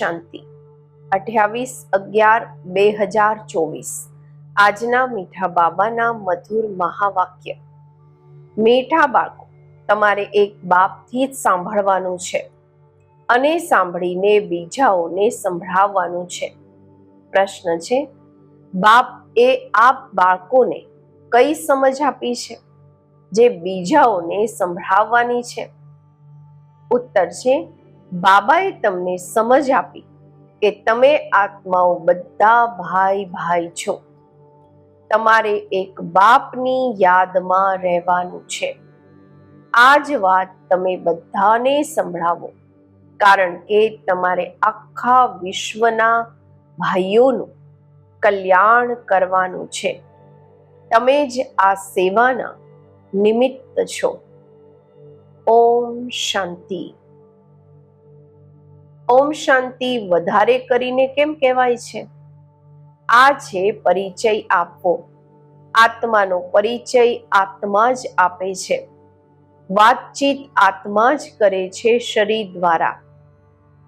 શાંતિ. અઠ્યાવીસ અગિયાર બે હજાર ચોવીસ. આજના મીઠા બાબાના મધુર મહાવાક્ય. મીઠા બાળકો, તમારે એક બાપથી જ સાંભળવાનું છે અને સાંભળીને બીજાઓને સંભળાવવાનું છે. પ્રશ્ન છે, બાપ એ આપ બાળકોને કઈ સમજ આપી છે જે બીજાઓને સંભળાવવાની છે? ઉત્તર છે બાબાએ તમને સમજ આપી કે તમે આત્માઓ બધા ભાઈ ભાઈ છો. તમારે એક બાપની યાદમાં રહેવાનું છે. આ જ વાત તમે બધાને સંભળાવો, કારણ કે તમારે આખા વિશ્વના ભાઈઓનું કલ્યાણ કરવાનું છે. તમે જ આ સેવાના નિમિત્ત છો. ઓમ શાંતિ. ઓમ શાંતિ વધારે કરીને કેમ કહેવાય છે? આ છે પરિચય આપવો. આત્માનો પરિચય આત્મા જ આપે છે. વાતચીત આત્મા જ કરે છે શરીર દ્વારા.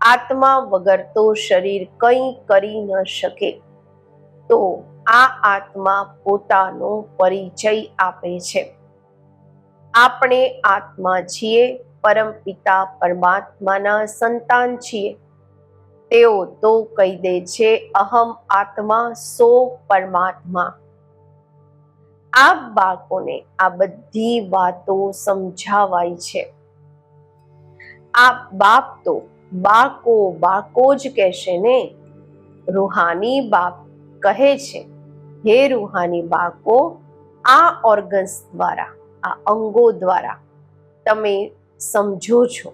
આત્મા વગર તો શરીર કંઈ કરી ન શકે. તો આ આત્મા પોતાનો પરિચય આપે છે. આપણે આત્મા છીએ પરમપિતા પરમાત્માના સંતાન છીએ. તેઓ તો કહી દે છે, અહમ આત્મા સો પરમાત્મા. આ બાળકોને આ બધી વાતો સમજાવાય છે. આ બાપ તો બાળકો બાળકો જ કહેશે ને. રૂહાની બાપ કહે છે, હે રૂહાની બાળકો, આ ઓર્ગન્સ દ્વારા, આ અંગો દ્વારા તમે સમજો છો.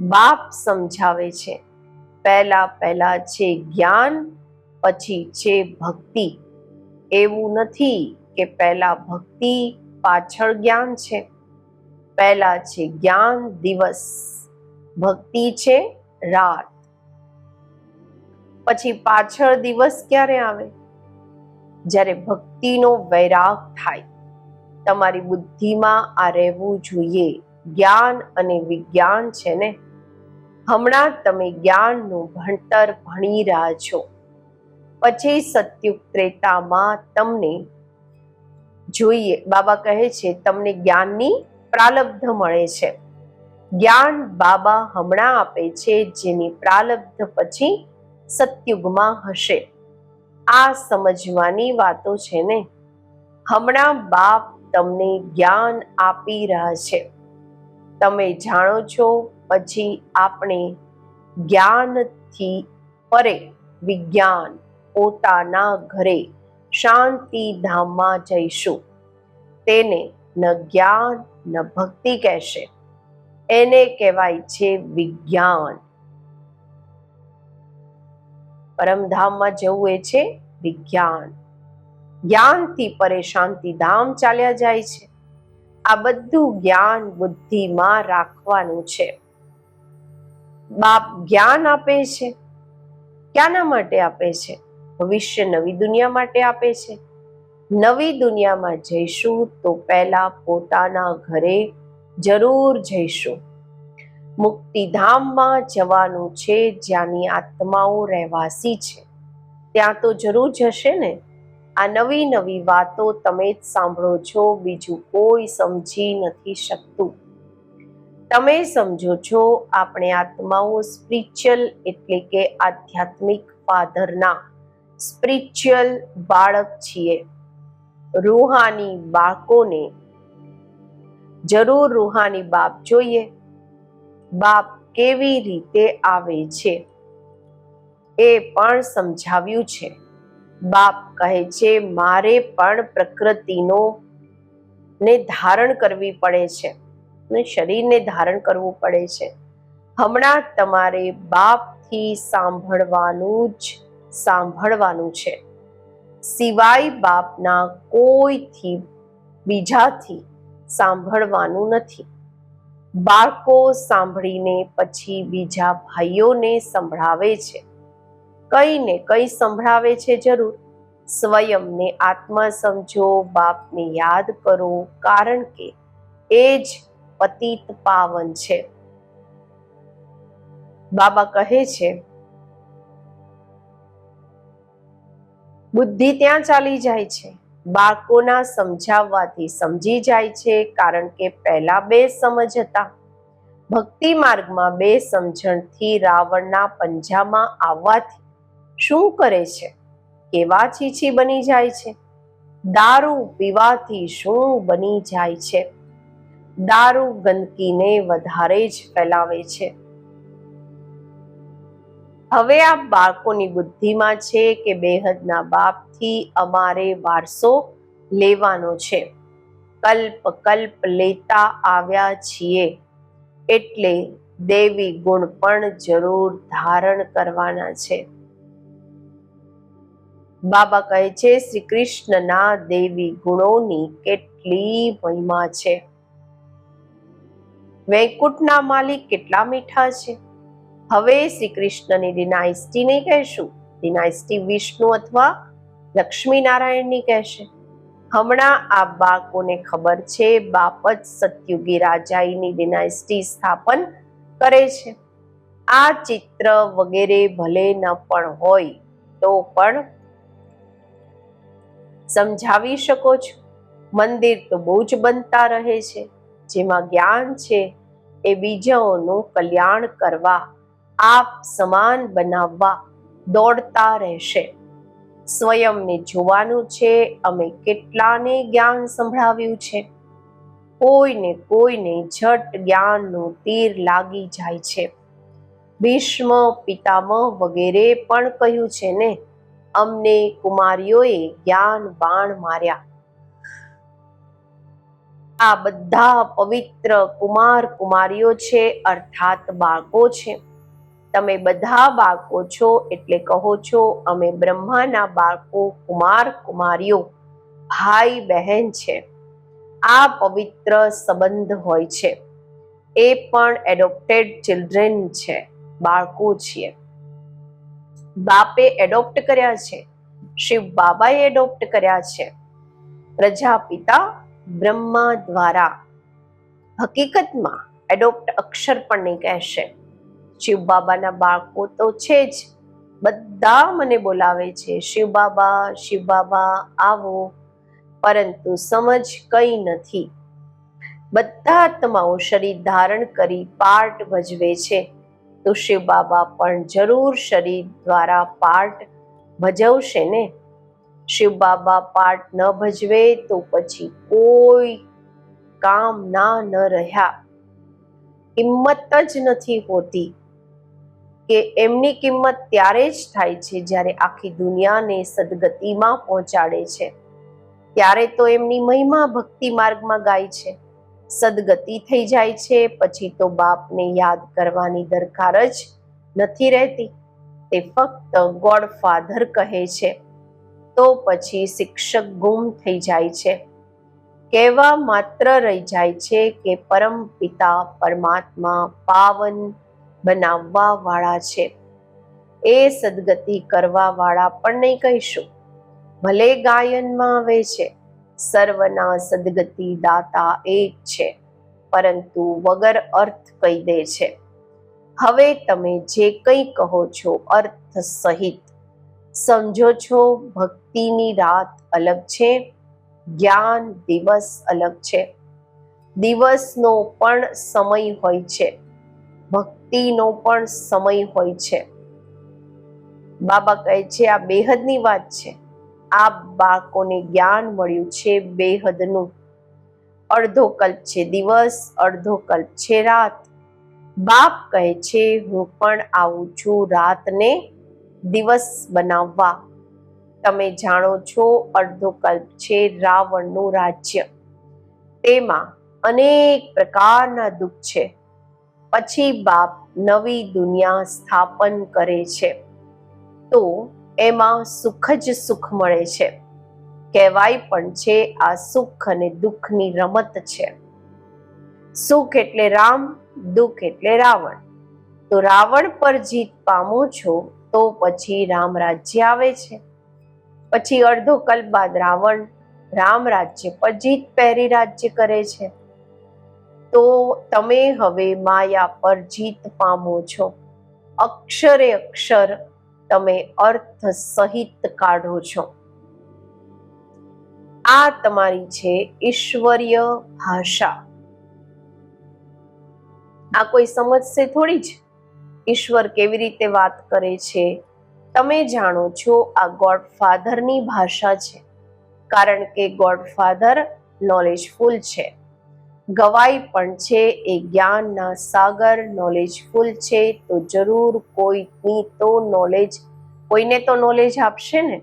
બાપ સમજાવે છે. પહેલા પહેલા છે જ્ઞાન, પછી છે ભક્તિ. એવું નથી કે પહેલા ભક્તિ પાછળ જ્ઞાન છે. પહેલા છે જ્ઞાન દિવસ. ભક્તિ છે રાત. પછી પાછળ દિવસ ક્યારે આવે? જ્યારે ભક્તિનો વૈરાગ થાય. તમારી બુદ્ધિમાં આ રહેવું જોઈએ. જ્ઞાન અને વિજ્ઞાન છે ને, હમણાં તમે જ્ઞાનનું ભણતર ભણી રહ્યા છો. પછી સત્યુગ ત્રેતામાં તમને જોઈએ, બાબા કહે છે, તમને જ્ઞાનની પ્રાલબ્ધ મળે છે. જ્ઞાન બાબા હમણાં આપે છે, જેની પ્રાલબ્ધ પછી સત્યુગમાં હશે. આ સમજવાની વાતો છે ને, હમણાં બાપ તમને જ્ઞાન આપી રહ્યા છે. તમે જાણો છો, પછી આપણે જ્ઞાનથી પરે વિજ્ઞાન પોતાના ઘરે શાંતિ ધામમાં જઈશું. તેને ન જ્ઞાન, ન ભક્તિ કહેશે. એને કહેવાય છે વિજ્ઞાન. પરમધામમાં જવું એ છે વિજ્ઞાન. જ્ઞાનથી પરે શાંતિધામ ચાલ્યા જાય છે. આ બધું જ્ઞાન બુદ્ધિમાં રાખવાનું છે. બાપ જ્ઞાન આપે છે. ક્યાંના માટે આપે છે? ભવિષ્ય નવી દુનિયા માટે આપે છે? નવી દુનિયામાં જઈશું તો પહેલા પોતાના ઘરે જરૂર જઈશું. મુક્તિધામમાં જવાનું છે જ્યાંની આત્માઓ રહેવાસી છે. ત્યાં તો જરૂર જશે ને? આ નવી નવી વાતો તમે જ સાંભળો છો, બીજું કોઈ સમજી નથી શકતું. તમે સમજો છો આપણે આત્માઓ સ્પિરિચ્યુઅલ એટલે કે આધ્યાત્મિક ફાધરના. સ્પિરિચ્યુઅલ બાળક છીએ. રૂહાની બાળકોને જરૂર રૂહાની બાપ જોઈએ. બાપ કેવી રીતે આવે છે એ પણ સમજાવ્યું છે. બાપ કહે છે, મારે પણ પ્રકૃતિનો ને ધારણ કરવી પડે છે. ને શરીરને ધારણ કરવું પડે છે. હમણાં તમારે બાપથી સાંભળવાનું જ સાંભળવાનું છે. સિવાય બાપના કોઈથી બીજાથી સાંભળવાનું નથી. બાળકો સાંભળીને પછી બીજા ભાઈઓને સંભળાવે છે. કઈને કઈ સંભળાવે છે જરૂર? સ્વયંને આત્મા સમજો બાપને યાદ કરો, કારણ કે એ જ પતિત પાવન છે. બાબા કહે છે, બુદ્ધિ ત્યાં ચાલી જાય છે. બાળકોના સમજાવવાથી સમજી જાય છે, કારણ કે પહેલા બે સમજ હતા. ભક્તિ માર્ગમાં બે સમજણથી રાવણના પંજામાં આવવાથી શું કરે છે? કેવા છીછી બની જાય છે? દારૂ પીવાથી શું બની જાય છે? દારૂ ગંદકીને વધારે જ ફેલાવે છે. હવે આ બાળકોની બુદ્ધિમાં છે કે બેહદના બાપથી અમારે વારસો લેવાનો છે. કલ્પ કલ્પ લેતા આવ્યા છીએ. એટલે દેવી ગુણ પણ જરૂર ધારણ કરવાના છે. બાબા કહે છે શ્રી કૃષ્ણના દેવી ગુણોની કેટલી મહિમા છે. વૈકુંઠના માલિક કેટલા મીઠા છે. હવે શ્રી કૃષ્ણની ડિનાઇસ્ટી નહીં કહેશું. ડિનાઇસ્ટી વિષ્ણુ અથવા લક્ષ્મી નારાયણની કહેશે. હમણાં આ બાળકોને ખબર છે, બાપ જ સતયુગી રાજાઈની ડિનાઇસ્ટી સ્થાપન કરે છે. આ ચિત્ર વગેરે ભલે ન પણ હોય, તો પણ સમજાવી શકો છો? મંદિર તો બહુ જ બનતા રહે છે. જેમાં જ્ઞાન છે એ બીજાઓનું કલ્યાણ કરવા, આપ સમાન બનાવવા દોડતા રહેશે. સ્વયંને જોવાનું છે, અમે કેટલાને જ્ઞાન સંભળાવ્યું છે? કોઈને કોઈને ઝટ જ્ઞાનનું તીર લાગી જાય છે. ભીષ્મ પિતામહ વગેરે પણ કહ્યું છે ને અમને કુમારીઓએ જ્ઞાન બાણ માર્યા. આ બધા પવિત્ર કુમાર કુમારીઓ છે, અર્થાત બાળકો છે. તમે બધા બાળકો છો એટલે કહો છો, અમે બ્રહ્માના બાળકો, કુમાર કુમારીઓ, ભાઈ બહેન છે. આ પવિત્ર સંબંધ હોય છે. એ પણ એડોપ્ટેડ ચિલ્ડ્રન છે, બાળકો છીએ. બાપે એડોપ્ટ કર્યા છે. શિવ બાબાએ એડોપ્ટ કર્યા છે. પ્રજાપિતા બ્રહ્મા દ્વારા હકીકતમાં એડોપ્ટ અક્ષર પણ નહીં કહેશે. શિવ બાબાના બાળકો તો છે જ. બધા મને બોલાવે છે, શિવ બાબા શિવ બાબા, આવો. પરંતુ સમજ કઈ નથી. બધા આત્માઓ શરીર ધારણ કરી પાર્ટ ભજવે છે. તો શિવ બાબા પણ જરૂર શરીર દ્વારા પાર્ટ ભજવશે ને? શિવ બાબા પાર્ટ ન ભજવે તો પછી કોઈ કામ ના ન રહ્યા. કિંમત જ નથી હોતી કે એમની કિંમત ત્યારે જ થાય છે જ્યારે આખી દુનિયાને સદગતિમાં પહોંચાડે છે. ત્યારે તો એમની મહિમા ભક્તિ માર્ગમાં ગાય છે. સદગતિ થઈ જાય છે, પછી તો બાપને યાદ કરવાની દરકાર જ નથી રહેતી. તે ફક્ત ગોડ ફાધર કહે છે. તો પછી શિક્ષક ગુમ થઈ જાય છે. કહેવા માત્ર રહી જાય છે કે પરમ પિતા પરમાત્મા પાવન બનાવવા વાળા છે. એ સદગતિ કરવા વાળા પણ નહીં કહીશું. ભલે ગાયનમાં આવે છે સર્વના સદગતિ દાતા એક છે, પરંતુ વગર અર્થ કહી દે છે. હવે તમે જે કંઈ કહો છો અર્થ સહિત, સમજો છો ભક્તિની રાત અલગ છે, જ્ઞાન દિવસ અલગ છે. દિવસનો પણ સમય હોય છે, ભક્તિનો પણ સમય હોય છે. બાબા કહે છે, આ બેહદની વાત છે. આ બાળકોને જ્ઞાન મળ્યું છે બેહદનું. અડધો કલ્પ છે દિવસ, અડધો કલ્પ છે રાત. બાપ કહે છે, હું પણ આવું છું રાતને દિવસ બનાવવા. તમે જાણો છો, અડધો કલ્પ છે રાવણનું રાજ્ય. તેમાં અનેક પ્રકારના દુઃખ છે. પછી બાપ નવી દુનિયા સ્થાપન કરે છે. તો એમાં સુખ જ સુખ મળે છે. કહેવાય પણ છે, આ સુખ અને દુઃખની રમત છે. સુખ એટલે રામ, દુઃખ એટલે રાવણ. તો રાવણ પર જીત પામો છો, તો પછી રામ રાજ્ય આવે છે. પછી અડધો કલ્પ બાદ રાવણ રામ રાજ્ય પર જીત પહેરી રાજ્ય કરે છે. તો તમે હવે માયા પર જીત પામો છો. અક્ષરે અક્ષર તમે અર્થ સહિત કાઢો છો. આ તમારી છે ઈશ્વરીય ભાષા. આ કોઈ સમજશે થોડી જ? ઈશ્વર કેવી રીતે વાત કરે છે? તમે જાણો છો આ ગોડ ફાધરની ભાષા છે. કારણ કે ગોડ ફાધર નોલેજફુલ છે. ગવાઈ પણ છે, એ જ્ઞાનના સાગર નોલેજફુલ છે, તો જરૂર કોઈની તો નોલેજ કોઈને તો નોલેજ આપશે ને?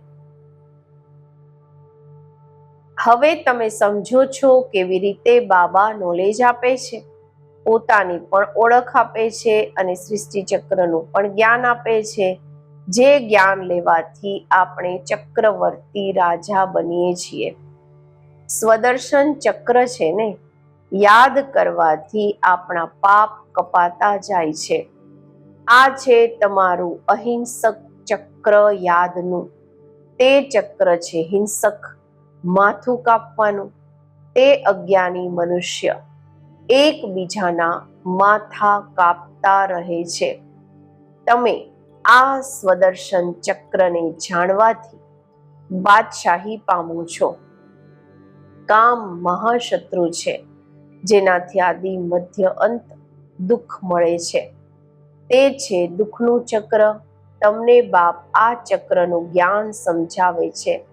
હવે તમે સમજો છો કેવી રીતે બાબા નોલેજ આપે છે. પોતાની પણ ઓળખ આપે છે અને સૃષ્ટિ ચક્રનું પણ જ્ઞાન આપે છે. જે જ્ઞાન લેવાથી આપણે ચક્રવર્તી રાજા બનીએ છીએ. સ્વદર્શન ચક્ર છે ને? યાદ કરવાથી આપણા પાપ કપાતા જાય છે. આ છે તમારું અહિંસક ચક્ર યાદનું. તે ચક્ર છે હિંસક માથું કાપવાનું. તે અજ્ઞાની મનુષ્ય એકબીજાના માથા કાપતા રહે છે. તમે આ સ્વદર્શન ચક્રને જાણવાથી બાદશાહી પામો છો. કામ મહાશત્રુ છે. જેનાથી આદિ મધ્ય અંત દુઃખ મળે છે. તે છે દુઃખનું ચક્ર. તમને બાપ આ ચક્રનું જ્ઞાન સમજાવે છે.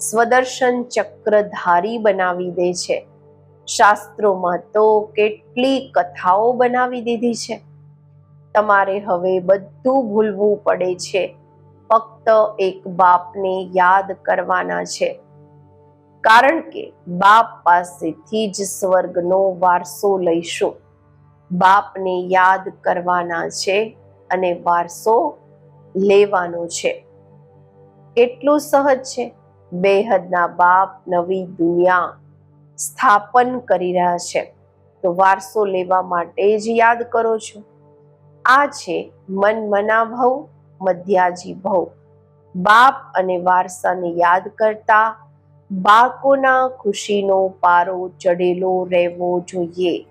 સ્વદર્શન ચક્રધારી બનાવી દે છે. શાસ્ત્રોમાં તો કેટલી કથાઓ બનાવી દીધી છે. તમારે હવે બધું ભૂલવું પડે છે. ફક્ત એક બાપને યાદ કરવાના છે. કારણ કે બાપ પાસેથી જ સ્વર્ગનો વારસો લઈશું. બાપને યાદ કરવાના છે અને વારસો લેવાનો છે. કેટલું સહજ છે. બેહદના બાપ નવી દુનિયા સ્થાપન કરી રહ્યા છે. તો વારસો લેવા માટે જ યાદ કરો છો. આ છે મન મના ભવ મધ્યાજી ભવ. બાપ અને વારસાને યાદ કરતા બાળકોના ખુશીનો પારો ચડેલો રહેવો જોઈએ.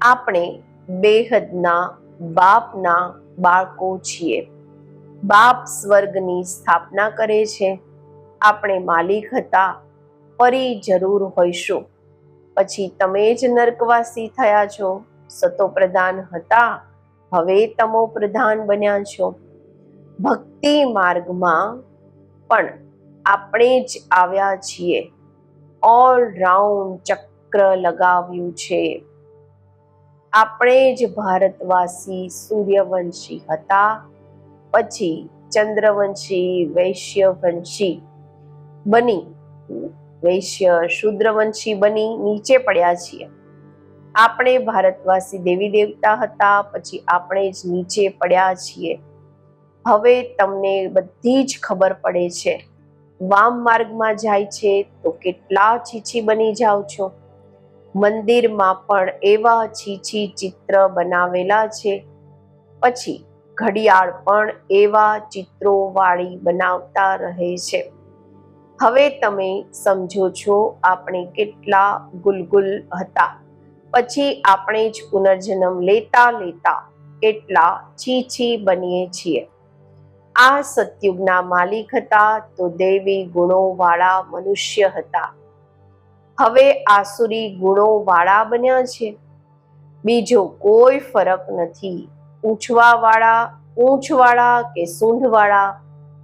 આપણે બેહદના બાપના બાળકો છીએ. બાપ સ્વર્ગની સ્થાપના કરે છે. આપણે માલિક હતા. ફરી જરૂર હોઈશું. પછી તમે જ નર્કવાસી થયા છો. સતો પ્રધાન હતા. હવે તમો પ્રધાન બન્યા છો. ભક્તિ માર્ગમાં પણ આપણે જ આવ્યા છીએ. ઓલ રાઉન્ડ ચક્ર લગાવ્યું છે. આપણે જ ભારતવાસી સૂર્યવંશી હતા. પછી ચંદ્રવંશી, વૈશ્યવંશી બની. વૈશ્ય શુદ્રવંશી બની, નીચે પડ્યા છીએ. આપણે ભારતવાસી દેવી દેવતા હતા, પછી આપણે જ નીચે પડ્યા છીએ. હવે તમને બધી જ ખબર પડે છે. વામ માર્ગમાં જાય છે, તો કેટલા છીછી બની જાઓ છો? મંદિરમાં પણ એવા છીછી ચિત્ર બનાવેલા છે. પછી ઘડિયાળ પણ એવા ચિત્રો વાળી બનાવતા રહે છે. હવે તમે સમજો છો આપણે કેટલા ગુલગુલ હતા. પછી આપણે જ પુનર્જન્મ લેતા લેતા કેટલા છીછી બનીએ છીએ. આ સતયુગના માલિક હતા તો દેવી ગુણોવાળા મનુષ્ય હતા. હવે આસુરી ગુણોવાળા બન્યા છે. બીજો કોઈ ફરક નથી. ઊંચવાવાળા, ઊંચવાળા કે સૂંઢવાળા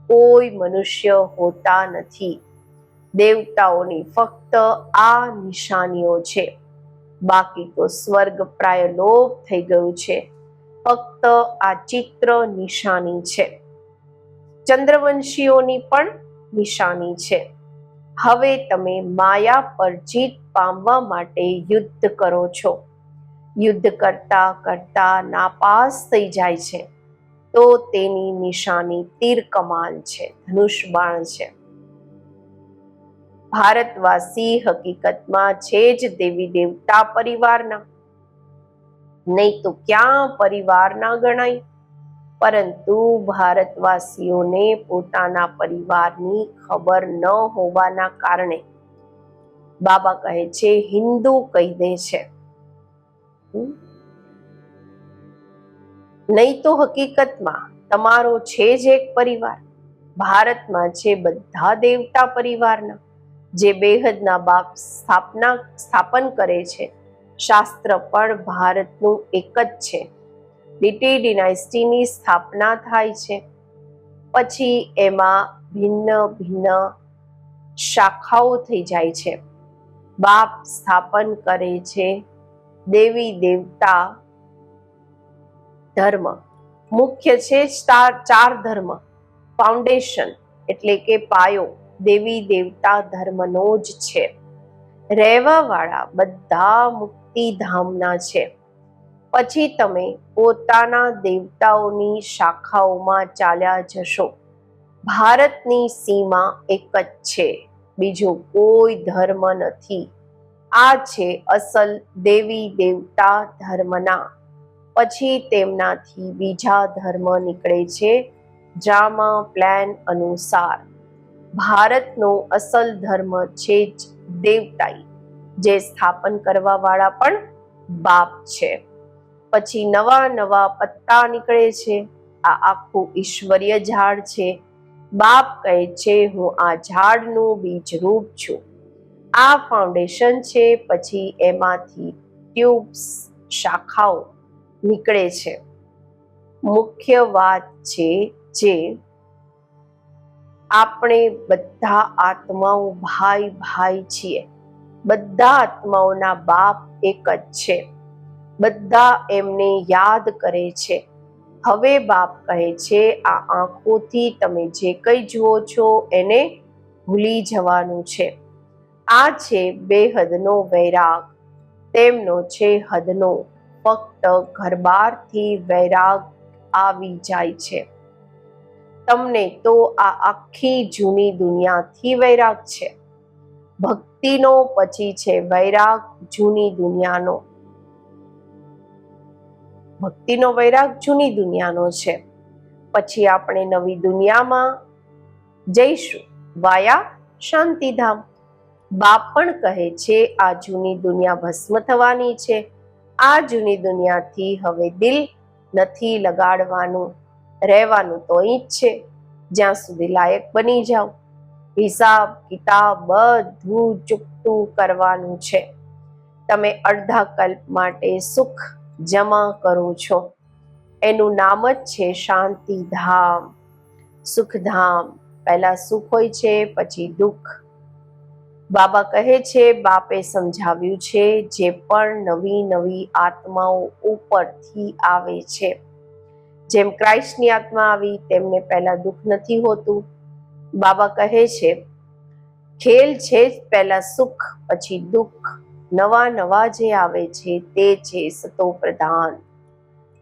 કોઈ મનુષ્ય હોતા નથી. દેવતાઓની ફક્ત આ નિશાનીઓ છે. બાકી તો સ્વર્ગ પ્રાય લોપ થઈ ગયું છે. ફક્ત આ ચિત્ર નિશાની છે. ચંદ્રવંશીઓની પણ નિશાની છે. હવે તમે માયા પર જીત પામવા માટે યુદ્ધ કરો છો. યુદ્ધ કરતા કરતા નાપાસ થઈ જાય છે. તો તેની નિશાની તીર કમાન છે, ધનુષ બાણ છે. ભારતવાસી હકીકતમાં છે જ દેવી દેવતા પરિવારના. નહીં તો ક્યાં પરિવારના ગણાય? પરંતુ ભારતવાસીઓને પોતાના પરિવારની ખબર ન હોવાના કારણે બાબા કહે છે, હિન્દુ કહી દે છે. નહીં તો હકીકતમાં તમારો છે જ એક પરિવાર. ભારતમાં છે બધા દેવતા પરિવારના. જે બેહદના બાપ સ્થાપના, સ્થાપન કરે છે. શાસ્ત્ર પણ ભારતનું એક જ છે. લીટી ડિનાયસ્ટીની સ્થાપના થાય છે. પછી એમાં ભિન્ન ભિન્ન શાખાઓ થઈ જાય છે. બાપ સ્થાપન કરે છે. દેવી દેવતા ધર્મ. મુખ્ય છે ચાર ધર્મ. ફાઉન્ડેશન એટલે કે પાયો. દેવી દેવતા ધર્મનો જ છે. રહેવા વાળા બધા મુક્તિધામના છે. પછી તમે પોતાના દેવતાઓની શાખાઓમાં ચાલ્યા જશો. ભારતની સીમા એક જ છે, બીજો કોઈ ધર્મ નથી. આ છે અસલ દેવી દેવતા ધર્મના. પછી તેમનાથી બીજા ધર્મ નીકળે છે ડ્રામા પ્લાન અનુસાર. ભારતનો અસલ ધર્મ છે જ દેવતાઈ, જે સ્થાપન કરવાવાળા પણ બાપ છે. પછી નવા નવા પત્તા નીકળે છે. આ આખું ઈશ્વરીય ઝાડ છે. બાપ કહે છે, હું આ ઝાડનું બીજ રૂપ છું. આ ફાઉન્ડેશન છે, પછી એમાંથી ટ્યુબ્સ શાખાઓ નીકળે છે. મુખ્ય વાત છે જે આપણે બધા આત્માઓ ભાઈ ભાઈ છીએ. બધા આત્માઓના બાપ એક જ છે. બધા એમને યાદ કરે છે. હવે બાપ કહે છે, આ આંખોથી તમે જે કંઈ જુઓ છો એને ભૂલી જવાનું છે. આ છે બેહદનો વૈરાગ. તેમનો છે હદનો. ફક્ત ઘરબારથી વૈરાગ આવી જાય છે. તમને તો આ આખી જૂની દુનિયાથી વૈરાગ છે. ભક્તિનો પછી છે વૈરાગ જૂની દુનિયાનો. ભક્તિનો વૈરાગ જૂની દુનિયાનો છે. પછી આપણે નવી દુનિયામાં જઈશું વાયા શાંતિધામ. બાપ પણ કહે છે, આ જૂની દુનિયા ભસ્મ થવાની છે. આ જૂની દુનિયાથી હવે દિલ નથી લગાડવાનું, રહેવાનું તો અહીં જ છે. જ્યાં સુધી લાયક બની જાઓ. હિસાબ, કિતાબ બધું ચૂકતું કરવાનું છે. તમે અડધા કલ્પ માટે સુખ જમા કરો છો. એનું નામ જ છે શાંતિધામ, સુખધામ. પહેલા સુખ હોય છે, પછી દુઃખ. બાબા કહે છે, બાપે સમજાવ્યું છે, જે પણ નવી નવી આત્માઓ ઉપરથી આવે છે. જેમ ક્રાઇસ્ટની આત્મા આવી, તેમને પહેલા દુઃખ નથી હોતું. બાબા કહે છે, ખેલ છે પહેલા સુખ, પછી દુઃખ. નવા નવા જે આવે છે તે છે સતો પ્રધાન.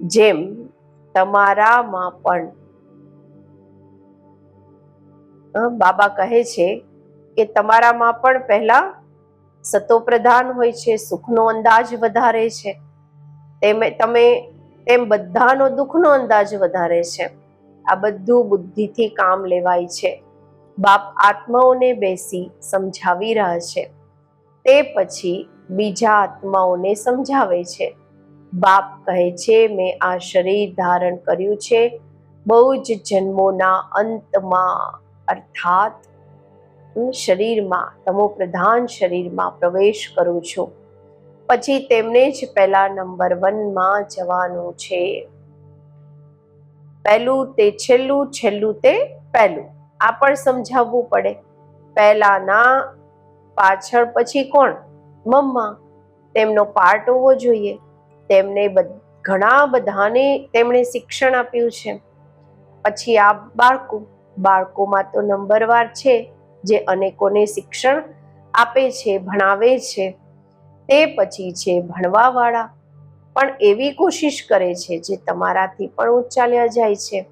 જેમ તમારામાં પણ બાબા કહે છે કે તમારામાં પણ પહેલા સતો પ્રધાન હોય છે, સુખનો અંદાજ વધારે છે. તેમ, તમે તેમ બધાનો દુઃખનો અંદાજ વધારે છે. આ બધું બુદ્ધિથી કામ લેવાય છે. બાપ આત્માઓને બેસી સમજાવી રહ્યા છે. તે પછી બીજા આત્માઓને સમજાવે છે. બાપ કહે છે, મેં આ શરીર ધારણ કર્યું છે. બહુ જ જન્મોના અંતમાં, અર્થાત શરીરમાં, તમો પ્રધાન શરીરમાં પ્રવેશ કરું છું. પછી તેમને જ પહેલા નંબર વનમાં જવાનું છે. પહેલું તે છેલ્લું છેલ્લું તે પહેલું. આ પણ સમજાવવું પડે. પહેલાના પાછળ પછી કોણ? મમ્મા, તેમનો પાર્ટ હોવો જોઈએ. તેમને ઘણા બધાને તેમણે શિક્ષણ આપ્યું છે. પછી આ બાળકો, બાળકોમાં તો નંબરવાર છે, જે અનેકોને શિક્ષણ આપે છે, ભણાવે છે. તે પછી છે ભણવાવાળા. પણ એવી કોશિશ કરે છે જે તમારાથી પણ ઉચ્ચાલ્યા જાય છે.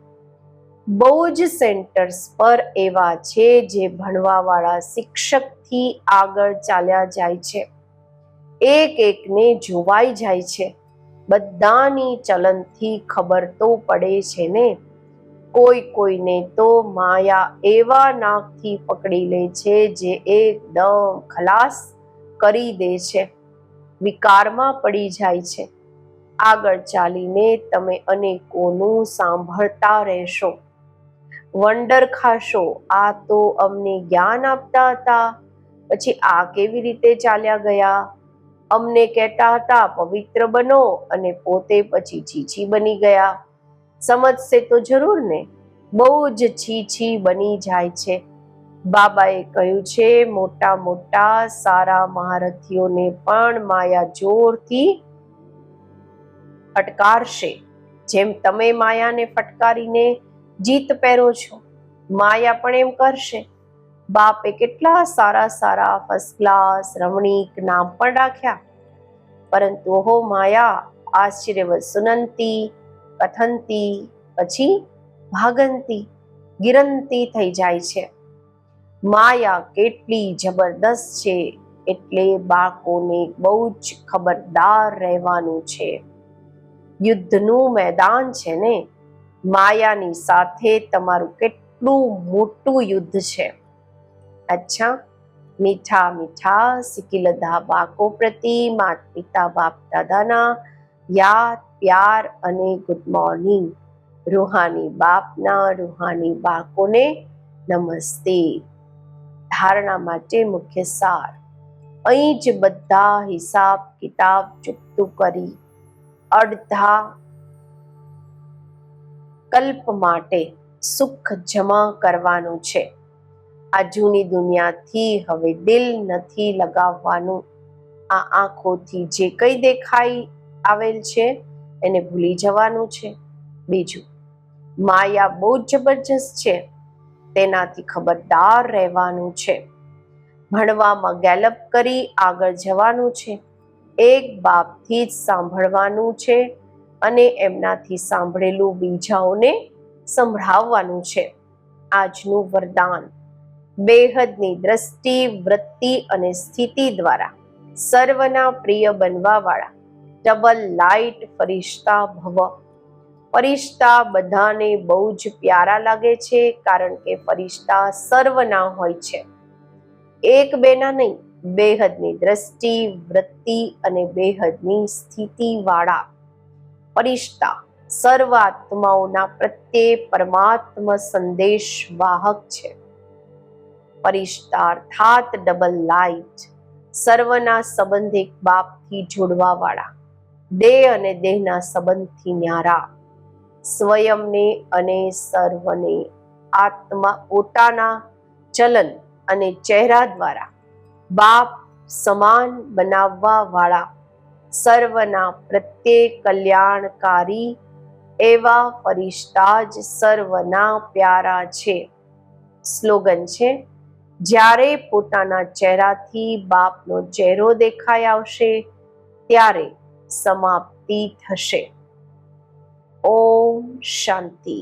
બહુ જ સેન્ટર્સ પર એવા છે જે ભણવાવાળા શિક્ષકથી આગળ ચાલ્યા જાય છે. એક એકને જોવાઈ જાય છે. બધાની ચલનથી ખબર તો પડે છે ને. કોઈ કોઈને તો માયા એવા નાકથી પકડી લે છે જે એકદમ ખલાસ કરી દે છે. વિકારમાં પડી જાય છે. આગળ ચાલીને તમે અનેકોનું સાંભળતા રહેશો. વંડર ખાશો, આ તો અમને જ્ઞાન આપતા હતા. પછી આ કેવી રીતે ચાલ્યા ગયા? અમને કહેતા હતા, પવિત્ર બનો. અને પોતે પછી છીછી બની ગયા. સમજશે તો જરૂર ને? બહુ જ છીછી બની જાય છે. બાબાએ કહ્યું છે, મોટા મોટા સારા મહારથીઓને પણ માયા જોરથી ફટકારશે. જેમ તમે માયાને ફટકારીને જીત પહેરો છો, માયા પણ એમ કરશે. બાપે કેટલા સારા સારા ફર્સ્ટ ક્લાસ રમણીક નામ પણ રાખ્યા. પરંતુ હો માયા આશ્ચર્યવત સુનંતી, કથંતી, પછી ભાગંતી, ગિરંતી થઈ જાય છે. માયા કેટલી જબરદસ્ત છે, એટલે બાળકોને બહુ જ ખબરદાર રહેવાનું છે. યુદ્ધનું મેદાન છે ને, માયાની સાથે તમારું કેટલું મોટું યુદ્ધ છે. અચ્છા. મીઠા મીઠા સિકિલધા બાકો પ્રતિ, માત પિતા બાપ દાદાના. યાદ, પ્યાર અને ગુડ મોર્નિંગ રૂહાની બાપના, રૂહાની બાળકોને નમસ્તે. ધારણા માટે મુખ્ય સાર. અહીં જ બધા હિસાબ કિતાબ ચૂકતું કરી. અડધા કલ્પ માટે સુખ જમા કરવાનું છે. આ જૂની દુનિયાથી હવે દિલ નથી લગાવવાનું. આ આંખોથી જે કંઈ દેખાઈ આવેલ છે, એને ભૂલી જવાનું છે. બીજું, માયા બહુ જબરજસ્ત છે. તેનાથી ખબરદાર રહેવાનું છે. ભણવામાં ગેલપ કરી આગળ જવાનું છે. એક બાપથી જ સાંભળવાનું છે અને એમનાથી સાંભળેલું બીજાઓને સંભળાવવાનું છે. આજનું વરદાન. બેહદની દ્રષ્ટિ, વૃત્તિ અને સ્થિતિ દ્વારા સર્વના પ્રિય બનવા વાળા ડબલ લાઇટ ફરિશ્તા ભવ. ફરિશ્તા બધાને બહુ જ પ્યારા લાગે છે કારણ કે ફરિશ્તા સર્વના હોય છે. એક બેના નહીં, બેહદની દ્રષ્ટિ, વૃત્તિ અને બેહદની સ્થિતિ વાળા ફરિશ્તા સર્વ આત્માઓના પ્રત્યે પરમાત્મ સંદેશ વાહક છે. ફરિશ્તા થાત ડબલ લાઇટ સર્વના સંબંધિક બાપથી જોડવા વાળા દેહ અને દેહના સંબંધથી ન્યારા. સ્વયંને અને સર્વને આત્મા પોતાના ચલન અને ચહેરા દ્વારા બાપ સમાન બનાવવા વાળા સર્વના પ્રત્યે કલ્યાણકારી એવા ફરિશ્તા જ સર્વના પ્યારા છે. સ્લોગન છે જ્યારે પોતાના ચહેરાથી બાપનો ચહેરો દેખાઈ આવશે ત્યારે સમાપ્તિ થશે. ઓમ શાંતિ.